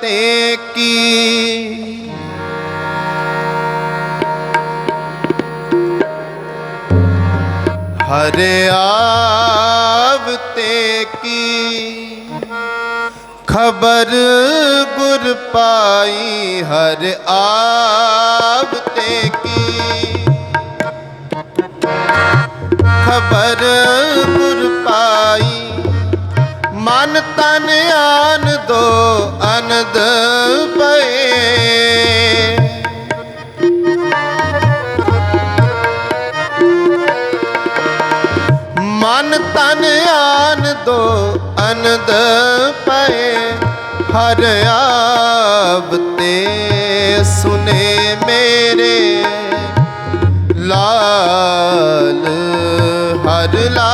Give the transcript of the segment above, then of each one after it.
ਤੇ ਕੀ? ਹਰਿ ਆਵਤੇ ਕੀ? ਖਬਰ ਗੁਰ ਪਾਈ ਹਰਿ ਆਵਤੇ ਕੀ? ਖਬਰ ਮਨ ਤਨ ਆਨ ਦੋ ਅਨੰਦ ਪਏ। ਮਨ ਤਨ ਆਨ ਦੋ ਅਨੰਦ ਪਏ। ਹਰ ਆਵਤੇ ਸੁਨੇ ਮੇਰੇ। ਲਾਲ ਹਰ ਲਾਲ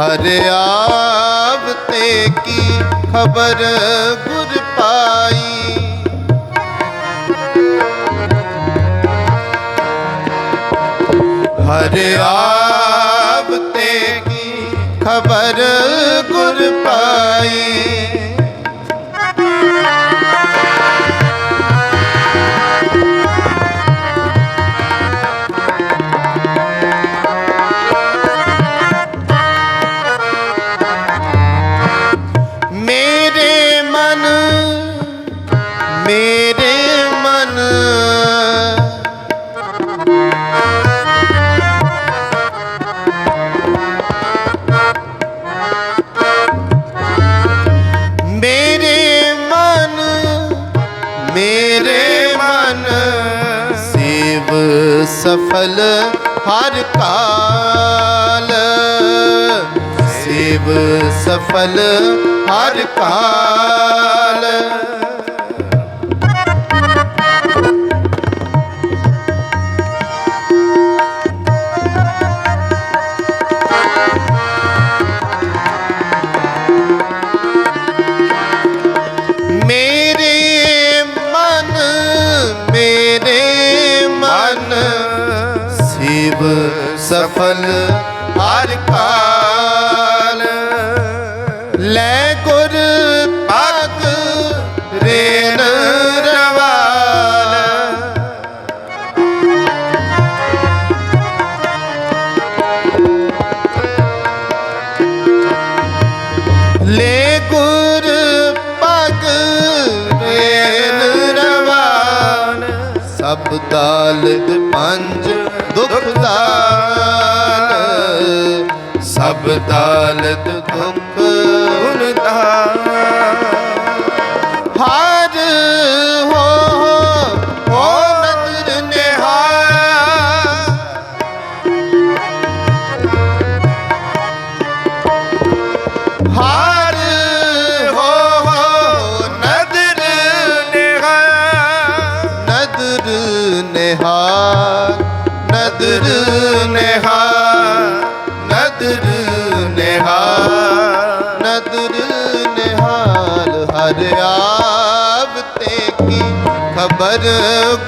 ਹਰ ਆਵਤੇ ਕੀ ਖਬਰ ਗੁਰ ਪਾਈ? ਹਰ ਆਵਤੇ ਕੀ ਖਬਰ ਗੁਰ ਪਾਈ? ਸਫਲ ਹਰ ਕਾਲ। ਸੇਵ ਸਫਲ ਹਰ ਕਾਲ। ਸਫਲ ਹਰ ਕਾਲ ਲੈ ਗੁਰ ਪਗ ਰੇਨ ਰਵਾਲ ਲੈ ਗੁਰ ਪਗ ਰੇਨ ਰਵਾਨ। ਸਭ ਦਾਲਤ ਪੰਜ ਦੁਖ ਦਾਨ। ਸਭ ਦਾਲਤ ਦੁਖ ਗੁਣ ਹਾਰ ਹੋ ਹੋ ਨਦਰ ਨਿਹਾਲ ਹਰ ਹੋ ਹੋ ਨਦਰ ਨਿਹਾਰ। ਨਦਰ ਨਿਹਾਰ ਨਦਰ ਨਿਹਾਰ, ਨਦਰ ਨਿਹਾਰ ਨਦਰ ਨਿਹਾਲ, ਹਰ ਆਵਤੇ ਕੀ ਖਬਰ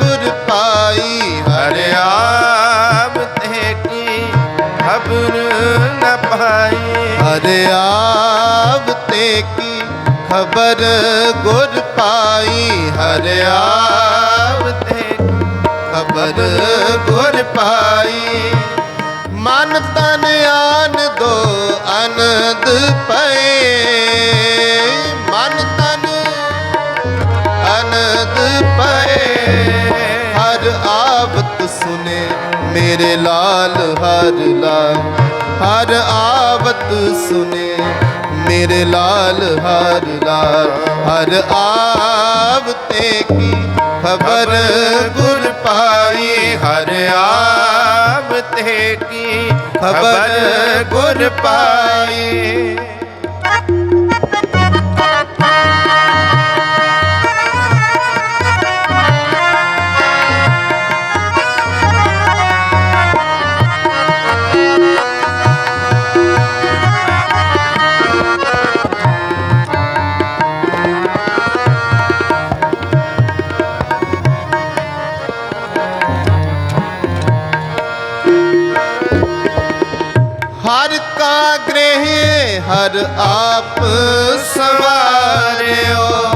ਗੁਰ ਪਾਈ। ਹਰ ਆਵਤੇ ਕੀ ਖਬਰ ਨ ਪਾਈ। ਹਰ ਆਵਤੇ ਕੀ ਖਬਰ ਗੁਰ ਪਾਈ। ਹਰ ਆਵਤੇ ਖਬਰ ਗੁਰ ਪਾਈ। ਮਨ ਤਨ ਆਨ ਦੋ ਅਨੰਦ ਪਏ। ਮਨ ਤਨ ਅਨੰਦ ਪਏ। ਹਰ ਆਵਤ ਸੁਨੇ ਮੇਰੇ ਲਾਲ ਹਰ ਲਾਲ ਹਰ ਆਵਤ ਸੁਨੇ ਮੇਰੇ ਲਾਲ ਹਰ ਲਾਲ ਹਰ ਆਵਤੇ ਕੀ ਖਬਰ ਗੁਰ ਪਾਈ, ਹਰ ਆਵਤੇ ਕੀ ਖਬਰ ਗੁਰ ਪਾਈ। ਹਰ ਕਾ ਗ੍ਰਹਿ ਹਰ ਆਪ ਸਵਾਰਿਓ।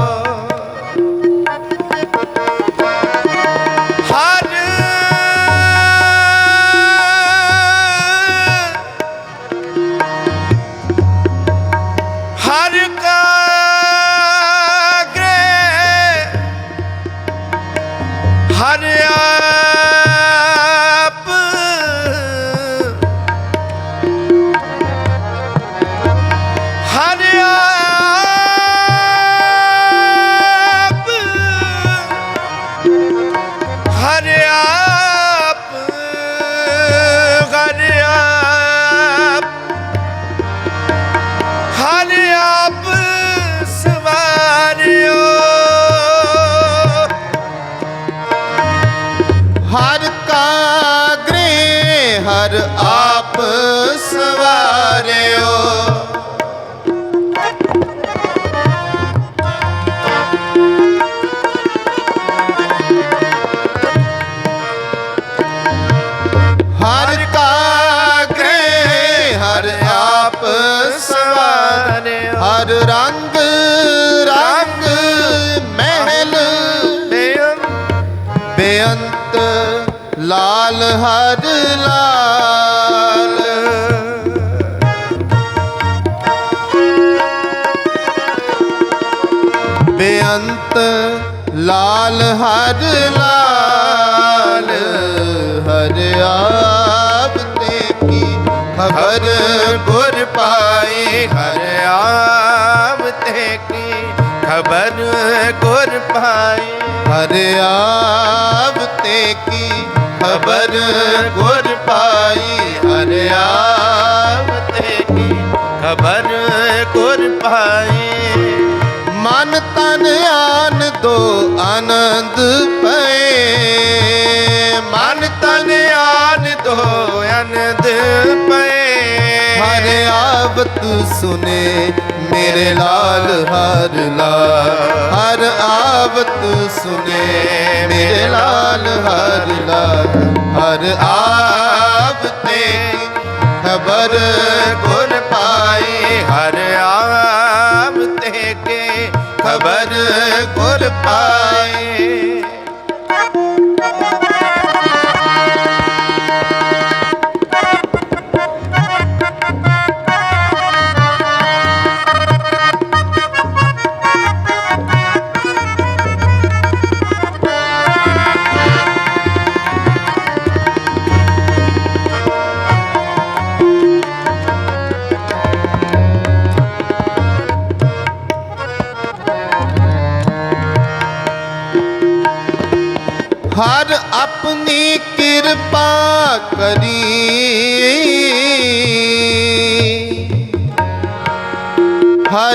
ਹਰ ਕਾਗਰੇ ਹਰ ਆਪ ਹਰ ਰੰਗ ਰੰਗ ਮਹਿਲ ਬੇਅੰਤ ਬੇਅੰਤ ਲਾਲ ਹਰ ਲਾਲ। ਲਾਲ, ਹਰ ਲਾਲ। ਹਰ ਆਪ ਤੇ ਕੀ ਖਬਰ ਗੁਰ ਪਾਈ। ਹਰ ਆਪ ਤੇ ਕੀ ਖਬਰ ਗੁਰ ਪਾਈ। ਹਰ ਆਪ ਤੇ ਕੀ ਖਬਰ ਗੁਰ ਪਾਈ। ਹਰ ਆਪ ਤੇ ਕੀ ਖਬਰ ਗੁਰ ਪਾਈ। ਮਨ ਆਨ ਦੋ ਆਨੰਦ ਪਏ। ਮਨ ਤਨ ਆਨ ਦੋ ਆਨੰਦ ਪਏ। ਹਰ ਆਵਤ ਸੁਨੇ ਮੇਰੇ ਲਾਲ ਹਰ ਲਾਲ ਹਰ ਆਵਤ ਸੁਨੇ ਮੇਰੇ ਲਾਲ ਹਰ ਲਾਲ ਹਰ ਆਵਤੇ ਖਬਰ ਗੁਰ ਪਾਈ ਹਰ ਗੁਰ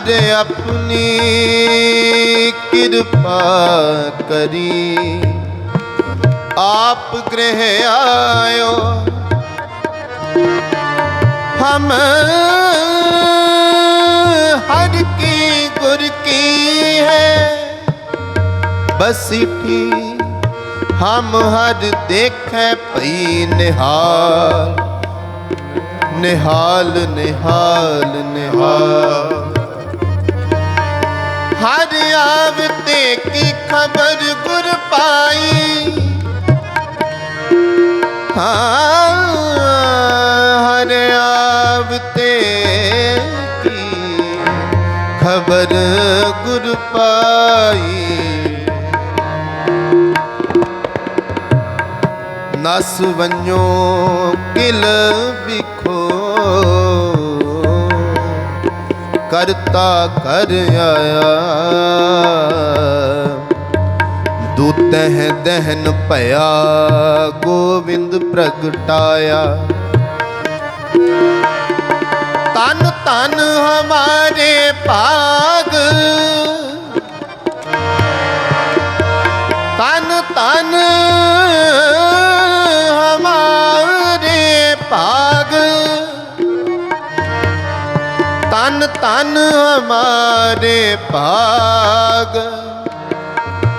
ਹਰ ਆਪਣੀ ਕਿਰਪਾ ਕਰੀ ਆਪ ਗ੍ਰਹਿ ਆਇਓ ਹਮ ਹਰ ਕੀ ਗੁਰ ਕੀ ਹੈ ਬਸਿਠੀ ਹਮ ਹਰ ਦੇਖੈ ਭਈ ਨਿਹਾਲ ਨਿਹਾਲ ਨਿਹਾਲ ਨਿਹਾਲ ਹਰ ਆਵਤੇ ਕੀ ਖਬਰ ਗੁਰ ਪਾਈ? ਹਾਂ ਹਰ ਆਵਤੇ ਕੀ ਖਬਰ ਗੁਰ ਪਾਈ? ਨਸ ਵੰਜੋ ਕਿਲ ਵਿਖੋ ਕਰਤਾ ਕਰ ਆਇਆ। ਦੂਤਹਿ ਦਹਨ ਭਇਆ ਗੋਵਿੰਦ ਪ੍ਰਗਟਾਇਆ। ਤਨ ਤਨ ਹਮਾਰੇ ਭਾਗ ਤਨ ਤਨ ਹਮਾਰੇ ਭਾਗ।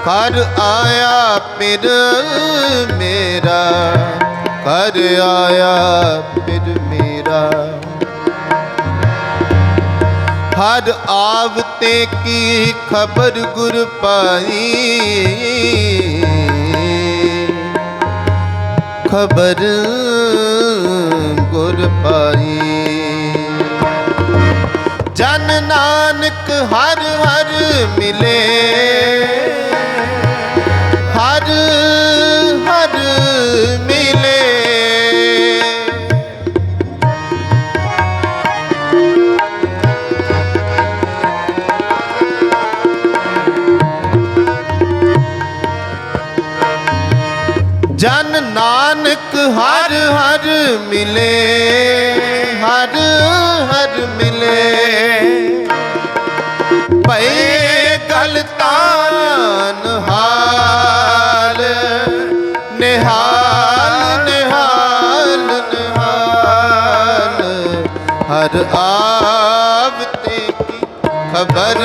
ਕਰ ਆਇਆ ਪਿਰ ਮੇਰਾ ਕਰ ਆਇਆ ਪਿਰ ਮੇਰਾ। ਹਰ ਆਵ ਤੇ ਕੀ ਖਬਰ ਗੁਰ ਪਾਈ। ਖਬਰ ਗੁਰ ਪਾਈ। ਜਨ ਨਾਨਕ ਹਰ ਹਰ ਮਿਲੇ। ਹਰ ਹਰ ਮਿਲੇ। ਜਨ ਨਾਨਕ ਹਰ ਹਰ ਮਿਲੇ। ਹਰ ਹਰ ਮਿਲੇ। ਭਏ ਗਲ ਤਾਨ ਹਾਲ, ਨਿਹਾਲ ਨਿਹਾਲ ਨਿਹਾਲ। ਹਰ ਆਵ ਤੇ ਕੀ ਖਬਰ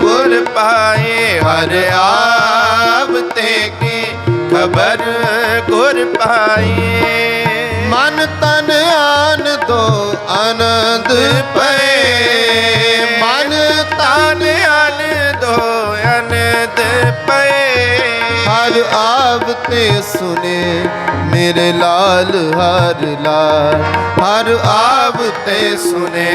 ਗੁਰ ਪਾਏ, ਹਰ ਆਪ ਤੇ ਕੀ ਖਬਰ ਗੁਰ ਪਾਏ। ਮਨ ਤਨ ਆਨੰਦੋ ਆਨੰਦ ਪਏ। ਮਨ ਤਨ ਆਨ ਦੋ ਅਨੰਦ ਪਏ। ਹਰ ਆਵ ਤੇ ਸੁਨੇ ਮੇਰੇ ਲਾਲ ਹਰ ਲਾਲ। ਹਰ ਆਵ ਤੇ ਸੁਨੇ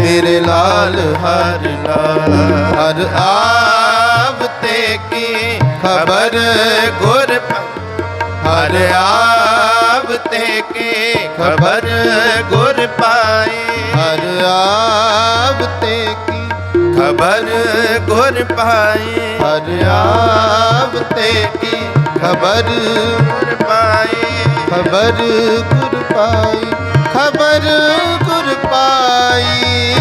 ਮੇਰੇ ਲਾਲ ਹਰ ਲਾਲ। ਹਰ ਆਵ ਤੇ ਕੀ ਖਬਰ ਗੁਰ ਪ- ਹਰ ਆਪ ਖਬਰ ਗੁਰ ਪਾਏ। ਹਰ ਆਵ ਤੇ ਕੀ ਖਬਰ ਗੁਰ ਪਾਏ। ਹਰ ਆਵ ਤੇ ਕੀ ਖਬਰ ਗੁਰ ਪਾਏ। ਖਬਰ ਗੁਰ ਪਾਈ ਖਬਰ ਗੁਰ ਪਾਈ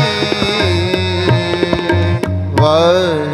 ਵਾਹਿ